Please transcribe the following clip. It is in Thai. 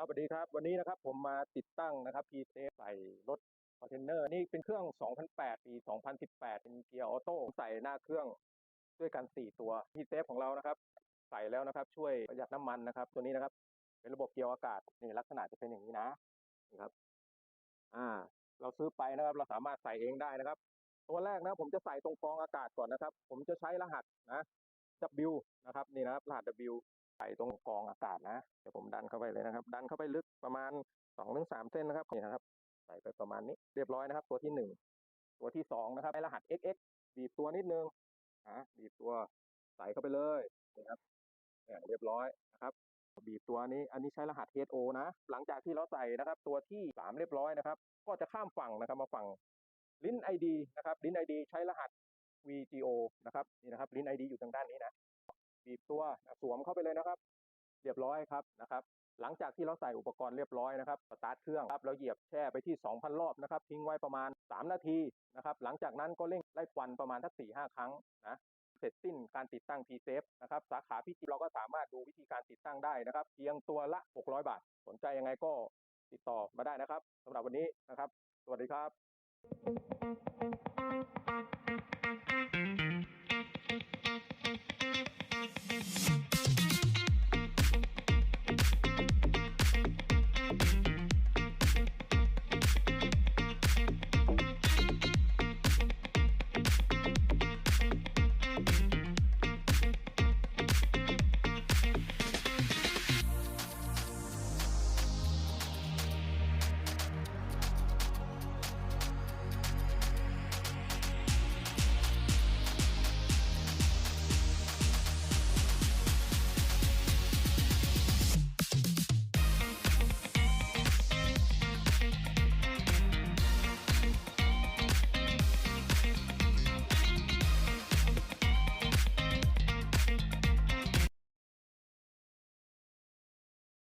ครับสวัสดีครับ วันนี้นะครับผมมาติดตั้งนะครับพีเซใส่รถคอนเทนเนอร์นี่เป็นเครื่อง 2008 ปี 2018 เป็นเกียร์ออโต้ใส่หน้าเครื่องด้วยกัน 4 ตัวพีเซฟของเรานะครับ ใส่แล้วนะครับ ช่วยประหยัดน้ำมันนะครับ ตัวนี้นะครับ เป็นระบบเกียร์อากาศนี่ลักษณะจะเป็นอย่างนี้นะนี่ครับ อ่า เราซื้อไปนะครับ เราสามารถใส่เองได้นะครับ ตัวแรกนะ ผมจะใส่ตรงฟองอากาศก่อนนะครับ ผมจะใช้รหัสนะ W นะครับนี่นะครับรหัส W ใส่ตรงกองอากาศนะเดี๋ยวผมดันเข้าไปเลยนะครับ ดันเข้าไปลึกประมาณสองถึงสามเส้นนะครับนี่นะครับใส่ไปประมาณนี้เรียบร้อยนะครับ ตัวที่หนึ่งตัวที่สองนะครับให้รหัส XX บีบตัวนิดนึงอะบีบตัวใส่เข้าไปเลยนี่ครับเนี่ยเรียบร้อยนะครับ บีบตัวนี้ อันนี้ใช้รหัส HO นะ หลังจากที่เราใส่นะครับ ตัวที่สามเรียบร้อยนะครับ ก็จะข้ามฝั่งนะครับมาฝั่งลิ้น ID นะครับลิ้น ID ใช้รหัส VGO นะครับนี่นะครับลิ้น ID อยู่ทางด้านนี้นะ บีบตัวสวมเข้าไปเลยนะครับ เรียบร้อยครับนะครับ หลังจากที่เราใส่อุปกรณ์เรียบร้อยนะครับสตาร์ทเครื่องครับเราเหยียบแช่ไปที่ 2,000 รอบนะครับ ทิ้งไว้ประมาณ 3 นาทีนะครับ หลังจากนั้นก็เร่งไล่ควันประมาณทัก4-5ครั้งนะเสร็จสิ้นการติดตั้ง p s a f e นะครับสาขาพิจิตรเราก็สามารถดูวิธีการติดตั้งได้นะครับ เพียงตัวละ 600 บาท สนใจยังไงก็ติดต่อมาได้นะครับสำหรับวันนี้นะครับ สวัสดีครับ Thank you.